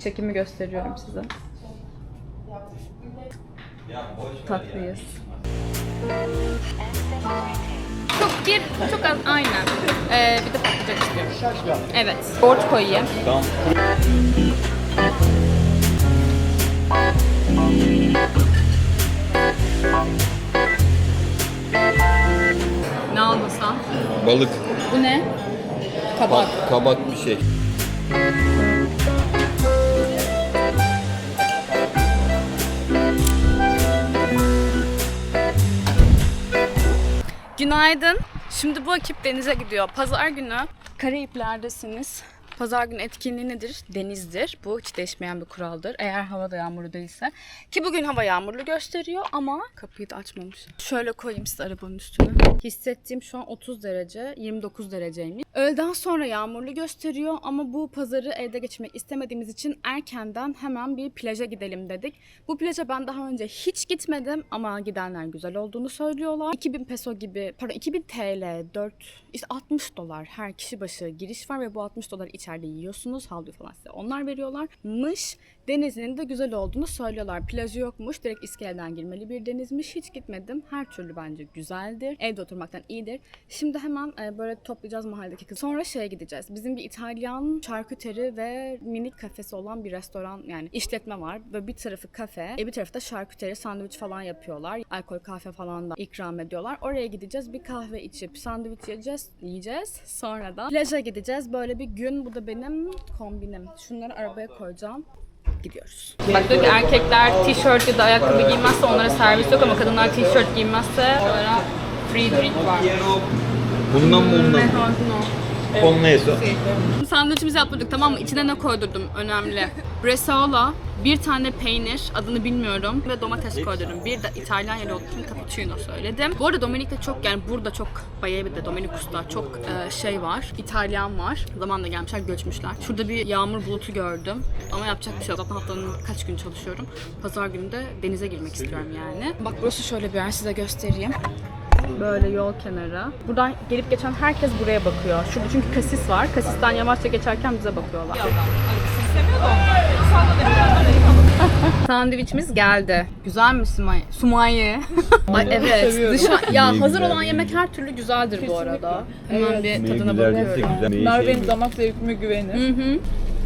çekimi gösteriyorum size. Tatlıyız. Çok bir, çok az aynen. Ee, bir de patlıcan istiyorum. Evet. Yoğurt koyayım. Tamam. Ne almasam? Balık. Bu ne? Kabak. Kabak bir şey. Günaydın. Şimdi bu ekip denize gidiyor. Pazar günü Karayipler'desiniz. Pazar günü etkinliği nedir? Denizdir. Bu hiç değişmeyen bir kuraldır. Eğer hava da yağmurlu değilse. Ki bugün hava yağmurlu gösteriyor ama kapıyı da açmamış. Şöyle koyayım size arabanın üstüne. Hissettiğim şu an 30 derece, 29 dereceymiş. Öğleden sonra yağmurlu gösteriyor ama bu pazarı evde geçirmek istemediğimiz için erkenden hemen bir plaja gidelim dedik. Bu plaja ben daha önce hiç gitmedim ama gidenler güzel olduğunu söylüyorlar. 2000 peso gibi, pardon 2000 TL, 4, işte 60 dolar her kişi başı giriş var ve bu 60 dolar içeride yiyorsunuz. Havlu falan size onlar veriyorlarmış. Denizinin de güzel olduğunu söylüyorlar. Plajı yokmuş. Direkt iskeleden girmeli bir denizmiş. Hiç gitmedim. Her türlü bence güzeldir. Evde oturmaktan iyidir. Şimdi hemen e, böyle toplayacağız mahalledeki kız. Sonra şeye gideceğiz. Bizim bir İtalyan şarküteri ve minik kafesi olan bir restoran yani işletme var. Ve bir tarafı kafe, e, bir tarafı da şarküteri, sandviç falan yapıyorlar. Alkol kahve falan da ikram ediyorlar. Oraya gideceğiz. Bir kahve içip sandviç yiyeceğiz. yiyeceğiz. Sonra da plaja gideceğiz. Böyle bir gün. Bu da benim kombinim. Şunları arabaya koyacağım gidiyoruz. Bak diyor ki erkekler tişört ya da ayakkabı giymezse onlara servis yok ama kadınlar tişört giymezse onlara free drink var. Bundan mı bundan mı? Con eso. Sandviçimizi yaptırdık tamam mı? İçine ne koydurdum? Önemli. Bresaola, bir tane peynir, adını bilmiyorum ve domates koydurdum. Bir de İtalyan yeri olduğu için cappuccino söyledim. Bu arada Dominik'te çok yani burada çok bayağı bir de Dominikus'ta çok e, şey var. İtalyan var. Zamanla gelmişler, göçmüşler. Şurada bir yağmur bulutu gördüm. Ama yapacak bir şey yok. Zaten haftanın kaç gün çalışıyorum. Pazar günü de denize girmek istiyorum yani. Bak burası şöyle bir yer size göstereyim. Böyle yol kenarı. Buradan gelip geçen herkes buraya bakıyor. Şurada çünkü kasis var. Kasisten yavaşça geçerken bize bakıyorlar. Sandviçimiz geldi. Güzel mi Sumay? Sumaye. Ay evet. Dışa ya hazır olan yemek her türlü güzeldir bu arada. Hemen bir tadına bakıyorum. Merve'nin şey damak zevkime güvenir. Hı hı.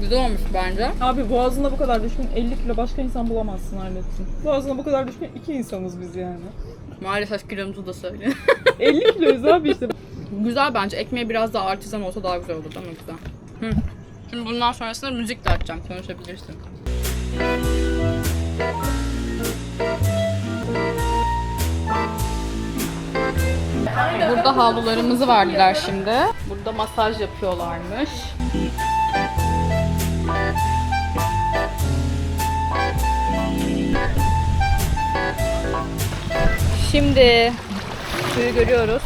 Güzel olmuş bence. Abi boğazına bu kadar düşkün 50 kilo başka insan bulamazsın halletsin. Boğazına bu kadar düşkün iki insanız biz yani. Maalesef kilomuzu da söyle. 50 kiloyuz abi işte. güzel bence. Ekmeği biraz daha artizan olsa daha güzel olur değil mi? Güzel. Hı. Şimdi bundan sonrasında müzik de açacağım. Konuşabilirsin. Burada havlularımızı verdiler şimdi. Burada masaj yapıyorlarmış. Şimdi suyu görüyoruz.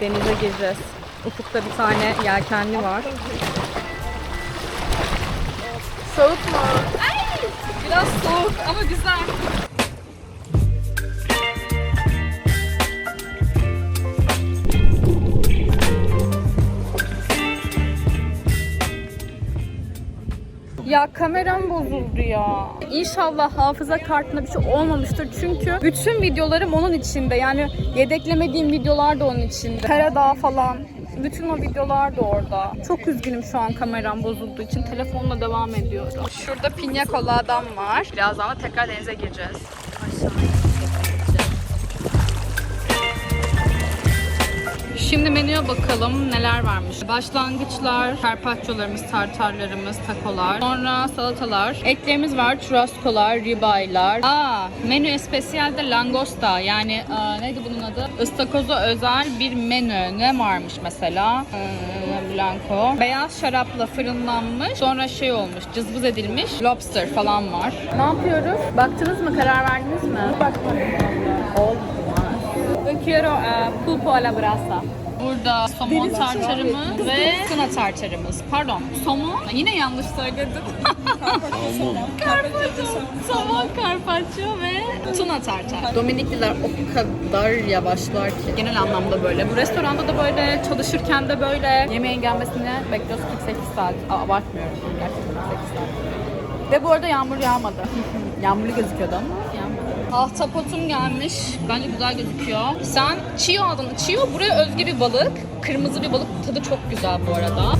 Denize gireceğiz. Ufukta bir tane yelkenli var. Soğuk mu? Ay, biraz soğuk ama güzel. Ya kameram bozuldu ya. İnşallah hafıza kartında bir şey olmamıştır. Çünkü bütün videolarım onun içinde. Yani yedeklemediğim videolar da onun içinde. Karadağ falan. Bütün o videolar da orada. Çok üzgünüm şu an kameram bozulduğu için. Telefonla devam ediyorum. Şurada pinya adam var. Birazdan da tekrar denize gireceğiz. Şimdi menüye bakalım neler varmış. Başlangıçlar, carpaccio'larımız, tartarlarımız, takolar. Sonra salatalar. Etlerimiz var, churrasco'lar, ribeyler. Aa, menü espesiyelde langosta. Yani aa, neydi bunun adı? Istakoza özel bir menü. Ne varmış mesela? Ee, blanco. Beyaz şarapla fırınlanmış. Sonra şey olmuş, cızbız edilmiş. Lobster falan var. Ne yapıyoruz? Baktınız mı? Karar verdiniz mi? Bakmadım. Oldu. Yo quiero uh, pulpo a la brasa. Burada somon tartarımız ve tuna tartarımız. Pardon, somon. Yine yanlış söyledim. Salmon. somon carpaccio ve tuna tartar. Dominikliler o kadar yavaşlar ki. Genel anlamda böyle. Bu restoranda da böyle, çalışırken de böyle. Yemeğin gelmesini bekliyoruz 48 saat. Aa, abartmıyorum. Gerçekten 48 saat. Ve bu arada yağmur yağmadı. Yağmurlu gözüküyordu ama. Ahtapotum gelmiş. Bence güzel gözüküyor. Sen çiğ aldın. Çiğ buraya özgü bir balık. Kırmızı bir balık. Tadı çok güzel bu arada.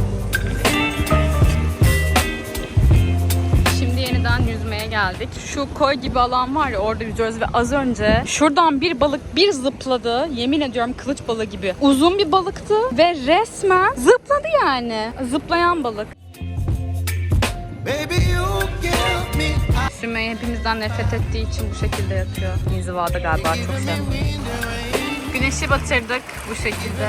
Şimdi yeniden yüzmeye geldik. Şu koy gibi alan var ya orada yüzüyoruz ve az önce şuradan bir balık bir zıpladı. Yemin ediyorum kılıç balığı gibi. Uzun bir balıktı ve resmen zıpladı yani. Zıplayan balık. Hepimizden nefret ettiği için bu şekilde yatıyor. İnzivada galiba çok sevmiyor. Güneşi batırdık bu şekilde.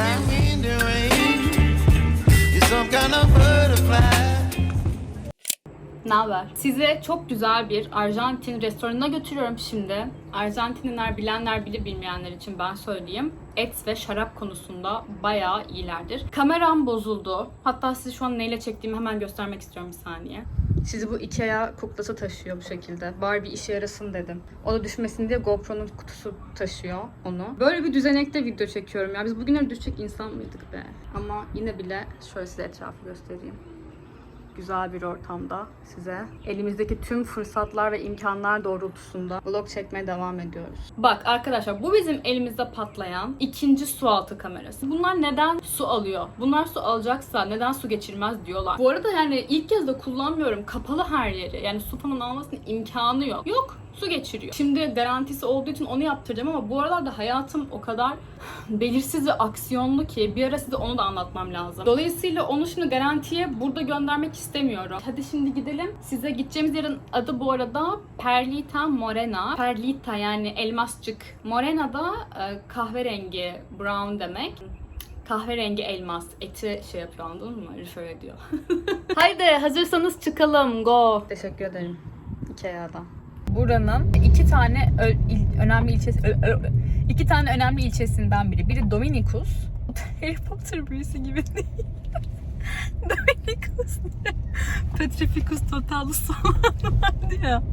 Ne haber? Size çok güzel bir Arjantin restoranına götürüyorum şimdi. Arjantinliler bilenler bilir bilmeyenler için ben söyleyeyim. Et ve şarap konusunda bayağı iyilerdir. Kameram bozuldu. Hatta size şu an neyle çektiğimi hemen göstermek istiyorum bir saniye. Sizi bu Ikea kuklası taşıyor bu şekilde. Barbie işe yarasın dedim. O da düşmesin diye GoPro'nun kutusu taşıyor onu. Böyle bir düzenekte video çekiyorum ya. Biz bugünlere düşecek insan mıydık be? Ama yine bile şöyle size etrafı göstereyim güzel bir ortamda size elimizdeki tüm fırsatlar ve imkanlar doğrultusunda vlog çekmeye devam ediyoruz. Bak arkadaşlar bu bizim elimizde patlayan ikinci su altı kamerası. Bunlar neden su alıyor? Bunlar su alacaksa neden su geçirmez diyorlar. Bu arada yani ilk kez de kullanmıyorum. Kapalı her yeri. Yani su falan almasının imkanı yok. Yok su geçiriyor. Şimdi garantisi olduğu için onu yaptıracağım ama bu aralarda hayatım o kadar belirsiz ve aksiyonlu ki bir ara size onu da anlatmam lazım. Dolayısıyla onu şimdi garantiye burada göndermek istemiyorum. Hadi şimdi gidelim. Size gideceğimiz yerin adı bu arada Perlita Morena. Perlita yani elmascık. Morena da e, kahverengi, brown demek kahverengi elmas eti şey yapıyor anladın mı? Refer ediyor. Haydi hazırsanız çıkalım. Go. Teşekkür ederim. Ikea'dan. Buranın iki tane il- önemli ilçesi iki tane önemli ilçesinden biri. Biri Dominikus. Harry Potter büyüsü gibi değil. Dominikus? Petrificus totalus vardı ya.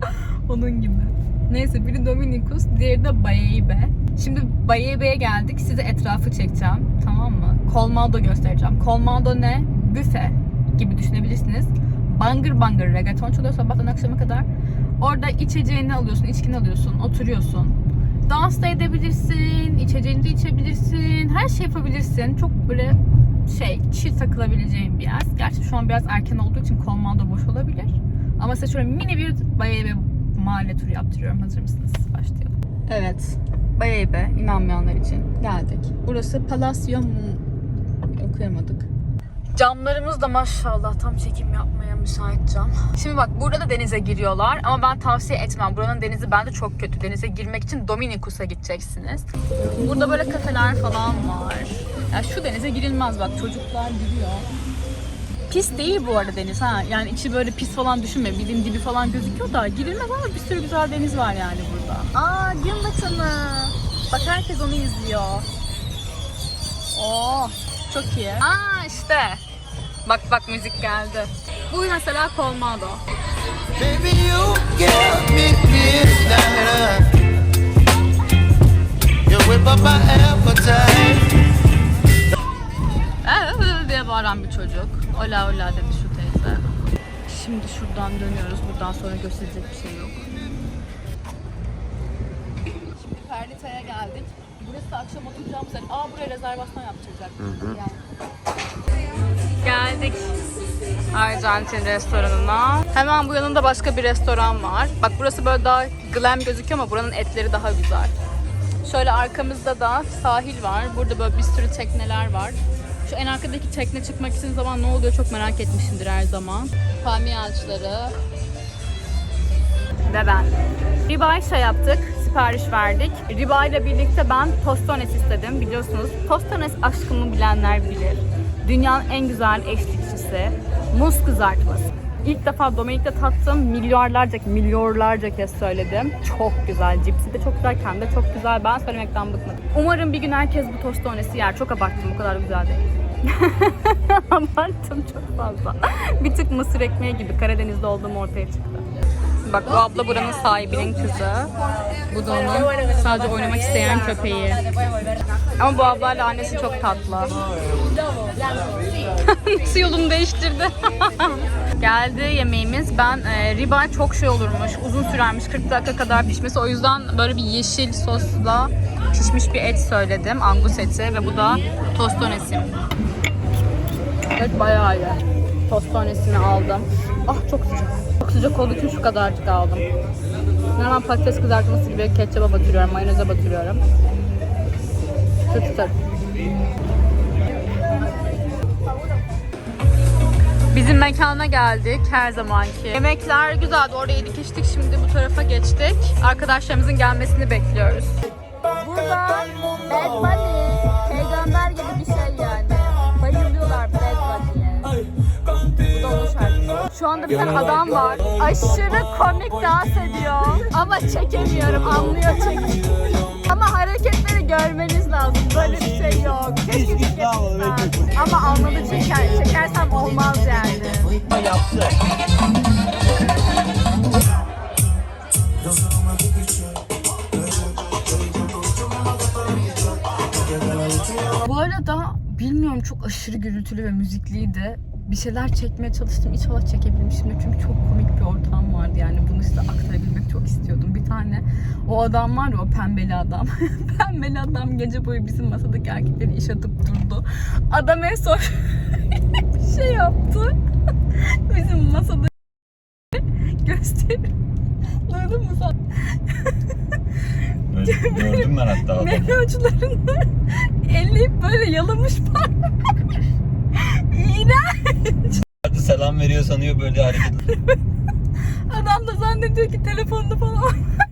Onun gibi. Neyse biri Dominikus, diğeri de Bayeibe. Şimdi Bayebe'ye geldik. Size etrafı çekeceğim. Tamam mı? Colmado göstereceğim. Colmado ne? Büfe gibi düşünebilirsiniz. Bangır bangır reggaeton çalıyor sabahtan akşama kadar. Orada içeceğini alıyorsun, içkini alıyorsun, oturuyorsun. Dans da edebilirsin, içeceğini de içebilirsin, her şey yapabilirsin. Çok böyle şey, chill takılabileceğin bir yer. Gerçi şu an biraz erken olduğu için Colmado boş olabilir. Ama size şöyle mini bir Bayebe mahalle turu yaptırıyorum. Hazır mısınız? Başlayalım. Evet. Bayebe, inanmayanlar için geldik. Burası Palacio... Okuyamadık. Camlarımız da maşallah tam çekim yapmaya müsait cam. Şimdi bak burada da denize giriyorlar ama ben tavsiye etmem. Buranın denizi bence çok kötü. Denize girmek için Dominikus'a gideceksiniz. Burada böyle kafeler falan var. Ya şu denize girilmez bak çocuklar giriyor. Pis değil bu arada deniz ha. Yani içi böyle pis falan düşünme. Bildiğin dibi falan gözüküyor da girilmez ama bir sürü güzel deniz var yani burada. Aa gün. Bak herkes onu izliyor. Oo çok iyi. Aa işte. Bak bak müzik geldi. Bu mesela Colmado. Baby, you give me midnight. You whip up my appetite. Ee, diye bağıran bir çocuk. Ola ola dedi şu teyze. Şimdi şuradan dönüyoruz. Buradan sonra gösterecek bir şey yok. Şimdi Perlita'ya geldik. Burası akşam oturacağımız yer. Aa buraya rezervasyon yaptıracak. Yani. Geldik. Arjantin restoranına. Hemen bu yanında başka bir restoran var. Bak burası böyle daha glam gözüküyor ama buranın etleri daha güzel. Şöyle arkamızda da sahil var. Burada böyle bir sürü tekneler var. Şu en arkadaki tekne çıkmak için zaman ne oluyor çok merak etmişimdir her zaman. Palmiye ağaçları. Ve ben. Ribeye şey yaptık, sipariş verdik. Ribeye ile birlikte ben tostones istedim. Biliyorsunuz tostones aşkımı bilenler bilir. Dünyanın en güzel eşlikçisi. Muz kızartması. İlk defa Dominik'te tattım. Milyarlarca, milyonlarca kez söyledim. Çok güzel. Cipsi de çok güzel, kendi de çok güzel. Ben söylemekten bıkmadım. Umarım bir gün herkes bu tostonesi yer. Çok abarttım. Bu kadar güzel değil. Abarttım çok fazla. Bir tık mısır ekmeği gibi Karadeniz'de olduğum ortaya çıktı. Bak bu abla buranın sahibinin kızı. Bu da onun sadece oynamak isteyen köpeği. Ama bu ablayla annesi çok tatlı. Nasıl yolunu değiştirdi? Geldi yemeğimiz. Ben e, ribeye çok şey olurmuş. Uzun sürermiş. 40 dakika kadar pişmesi. O yüzden böyle bir yeşil sosla pişmiş bir et söyledim. Angus eti ve bu da tostonesim. Evet bayağı iyi. Tostonesini aldım. Ah çok sıcak. Çok sıcak olduğu için şu kadarcık aldım. Normal patates kızartması gibi ketçaba batırıyorum, mayoneze batırıyorum. Çıtır çıtır. Bizim mekana geldik her zamanki. Yemekler güzeldi. Orada yedik içtik. Şimdi bu tarafa geçtik. Arkadaşlarımızın gelmesini bekliyoruz. Burada Bad Bunny peygamber gibi bir şey yani. Bayılıyorlar Bad Bunny'ye. Bu da onun. Şu anda bir tane adam var. Aşırı komik dans ediyor. Ama çekemiyorum. Anlıyor çekiyor. Ama hareketleri görmeniz lazım. Böyle bir şey yok. Keşke çekebilsem. Ama anladı çeker. Çekersem olmaz yani. Bu arada bilmiyorum çok aşırı gürültülü ve müzikliydi. Bir şeyler çekmeye çalıştım. İnşallah çekebilmişimdir. Çünkü çok komik bir ortam vardı yani. Bunu size. Bir tane o adam var ya o pembeli adam. pembeli adam gece boyu bizim masadaki erkekleri iş atıp durdu. Adam en son bir şey yaptı. bizim masada gösterip Duydun mu sen? Gördüm ben hatta adamı. Meyve uçlarını elleyip böyle yalamış parmak. İğrenç. Selam veriyor sanıyor böyle hareket. Adam da zannediyor ki telefonda falan